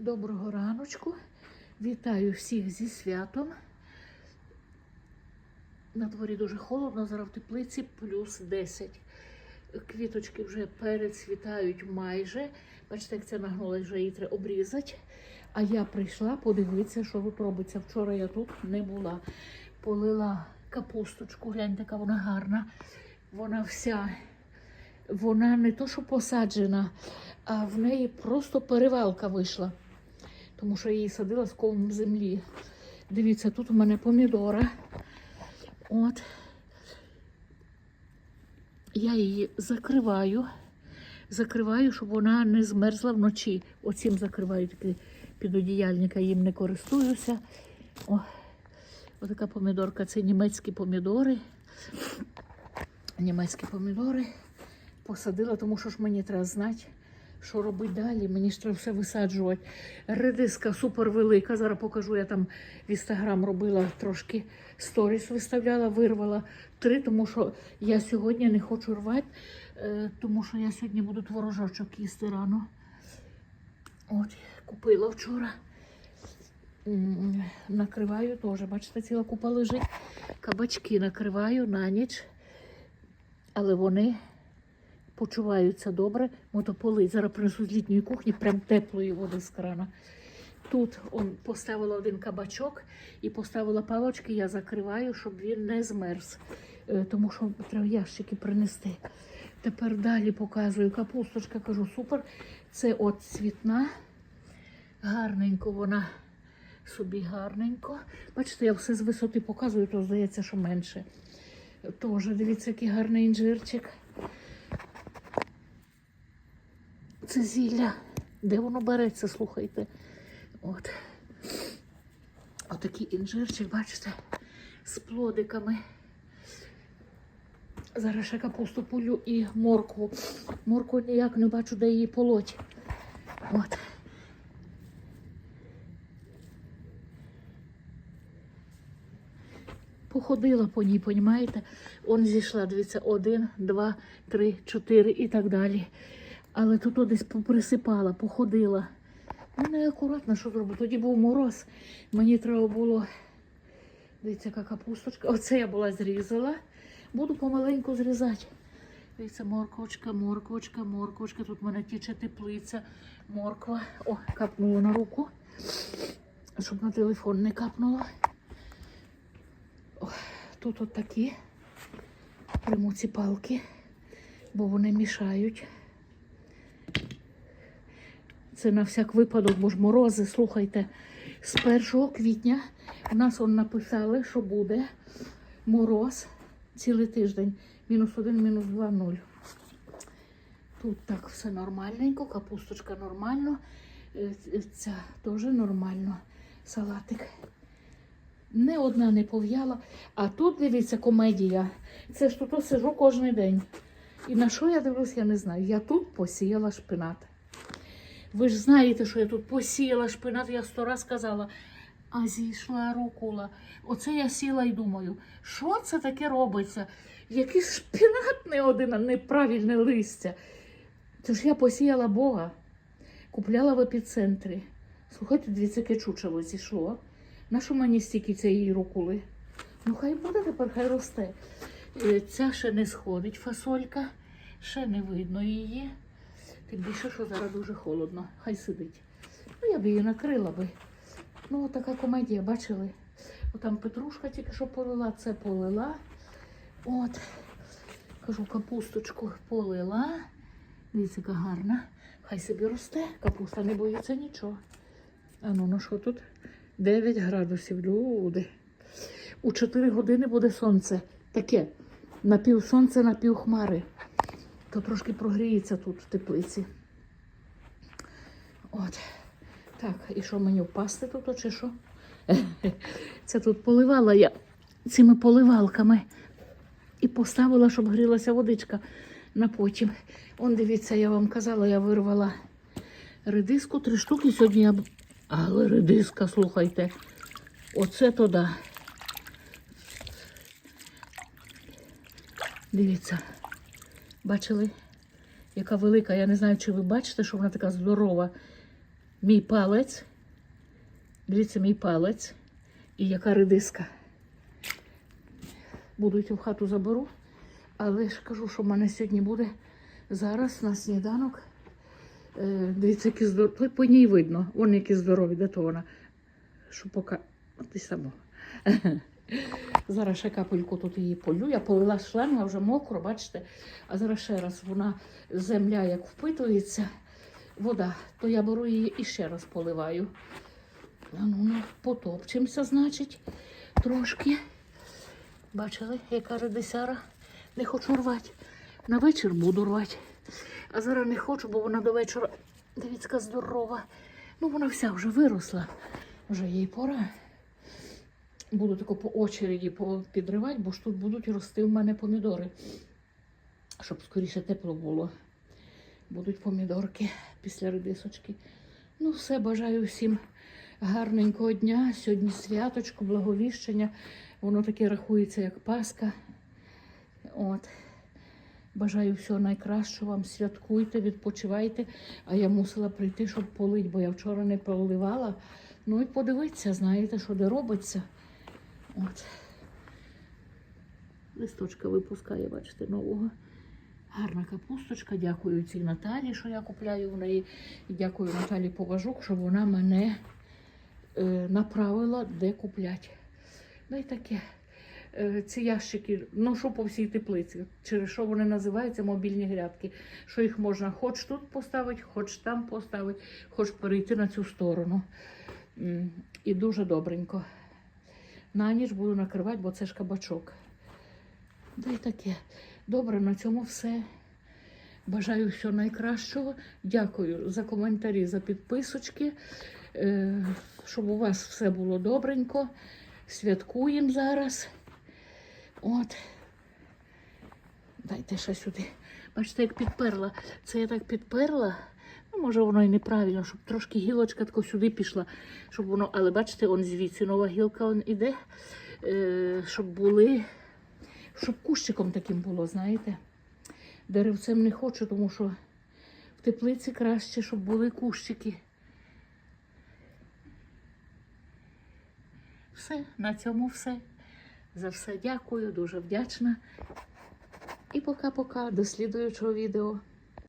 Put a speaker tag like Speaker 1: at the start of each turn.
Speaker 1: Доброго раночку. Вітаю всіх зі святом. На дворі дуже холодно, зараз в теплиці плюс 10. Квіточки вже перецвітають майже. Бачите, як це нагнулося, вже її треба обрізати. А я прийшла подивитися, що тут. Вчора я тут не була. Полила капусточку, гляньте, яка вона гарна. Вона вся, вона не то, що посаджена, а в неї просто перевалка вийшла. Тому що я її садила з ковом землі. Дивіться, тут у мене помідора. От. Я її закриваю. Закриваю, щоб вона не змерзла вночі. Оцім закриваю таки підодіяльника, їм не користуюся. О, отака помідорка це німецькі помідори. Німецькі помідори посадила, тому що ж мені треба знати, що робити далі. Мені ж треба все висаджувати. Редиска супер велика. Зараз покажу, я там в інстаграм робила трошки сторіс, виставляла, вирвала три, тому що я сьогодні не хочу рвати, е, тому що я сьогодні буду творожочок їсти рано. От, купила вчора. Накриваю теж, бачите, ціла купа лежить. Кабачки накриваю на ніч, але вони почуваються добре. Мотополи зараз принесу з літньої кухні, прям теплої води з крана. Тут он поставила один кабачок і поставила палочки, я закриваю, щоб він не змерз. Е, Тому що треба ящики принести. Тепер далі показую капусточка, кажу, супер. Це от цвітна. Гарненько вона собі гарненько. Бачите, я все з висоти показую, то здається, що менше. Теж дивіться, який гарний інжирчик. Це зілля. Де воно береться, слухайте. От. Отакий інжирчик, бачите, з плодиками. Зараз ще капусту полю і моркву. Моркву ніяк не бачу, де її полоть. От. Походила по ній, понімаєте? Он зійшла, дивіться, один, два, три, чотири і так далі. Але тут десь поприсипала, походила. Ну, неакуратно, що зробити. Тоді був мороз. Мені треба було. Дивіться, яка капусточка. Оце я була зрізала. Буду помаленьку зрізати. Дивіться, морквочка, морквочка, морквочка. Тут в мене тіче теплиця, морква. О, капнула на руку, щоб на телефон не капнуло. Тут от такі. Прийму ці палки, бо вони мішають. Це на всяк випадок, бо ж морози, слухайте, з 1 квітня у нас он написали, що буде мороз цілий тиждень. Мінус один, мінус два, нуль. Тут так все нормальненько, капусточка нормально, е, ця теж нормально. Салатик. Не одна не пов'яла. А тут, дивіться, комедія. Це ж тут сижу кожен день. І на що я дивлюсь, я не знаю. Я тут посіяла шпинат. Ви ж знаєте, що я тут посіяла шпинат, я сто раз казала. А зійшла рукула. Оце я сіла і думаю, що це таке робиться? Який шпинат не один, неправильне листя. Це ж я посіяла Бога, купляла в епіцентрі. Слухайте, дивіться, яке чучело зійшло. На що мені стільки цієї рукули? Ну, хай буде тепер, хай росте. Е, Ця ще не сходить фасолька, ще не видно її. Тим більше, що зараз дуже холодно, хай сидить. Ну, я б її накрила би. Ну, така комедія, бачили? Отам Петрушка тільки що полила, це полила. От, кажу, капусточку полила. Дивіться, яка гарна. Хай собі росте, капуста не боїться нічого. А ну, ну що тут? 9 градусів, люди. У 4 години буде сонце. Таке. Напів сонце, напів хмари. То трошки прогріється тут в теплиці. От. Так, і що мені впасти тут, чи що? Це тут поливала я цими поливалками і поставила, щоб грілася водичка на потім. Он, дивіться, я вам казала, я вирвала редиску, три штуки сьогодні я. Але редиска, слухайте, оце то да. Дивіться, бачили, яка велика. Я не знаю, чи ви бачите, що вона така здорова. мій палець. Дивіться, мій палець. І яка редиска. Буду йти в хату заберу. Але ж кажу, що в мене сьогодні буде зараз на сніданок. Е, дивіться, які здорові. По ній видно. Вони які здорові, де то вона. Що поки. От і само. Зараз ще капельку тут її полю. Я полила шлем, а вже мокро, бачите. А зараз ще раз вона земля як впитується, вода, то я беру її і ще раз поливаю. Ну, ну, потопчемося, значить, трошки. Бачили, яка редисяра? Не хочу рвати. На вечір буду рвати. А зараз не хочу, бо вона до вечора, дивіться, здорова. Ну, вона вся вже виросла. Вже їй пора. Буду тако по очереді підривати, бо ж тут будуть рости в мене помідори. Щоб скоріше тепло було. Будуть помідорки після редисочки. Ну, все, бажаю всім гарненького дня. Сьогодні святочко, благовіщення. Воно таке рахується, як Пасха. От. Бажаю всього найкращого вам. Святкуйте, відпочивайте. А я мусила прийти, щоб полить, бо я вчора не поливала. Ну і подивитися, знаєте, що де робиться. От. Листочка випускає, бачите, нового. Гарна капусточка. Дякую цій Наталі, що я купляю в неї. І дякую Наталі Поважук, що вона мене е, направила, де купляти. Ну і таке. Е, ці ящики ношу по всій теплиці, через що вони називаються мобільні грядки. Що їх можна хоч тут поставити, хоч там поставити, хоч перейти на цю сторону. І дуже добренько. На ніч буду накривати, бо це ж кабачок. Да й таке. Добре, на цьому все. Бажаю всього найкращого. Дякую за коментарі, за підписочки. Е, Щоб у вас все було добренько. Святкуємо зараз. От. Дайте ще сюди. Бачите, як підперла. Це я так підперла. Ну, може, воно і неправильно, щоб трошки гілочка тако сюди пішла, щоб воно. Але бачите, он звідси нова гілка он іде, е, щоб були, щоб кущиком таким було, знаєте. Деревцем не хочу, тому що в теплиці краще, щоб були кущики. Все, на цьому все. За все дякую, дуже вдячна. І пока-пока, до слідуючого відео.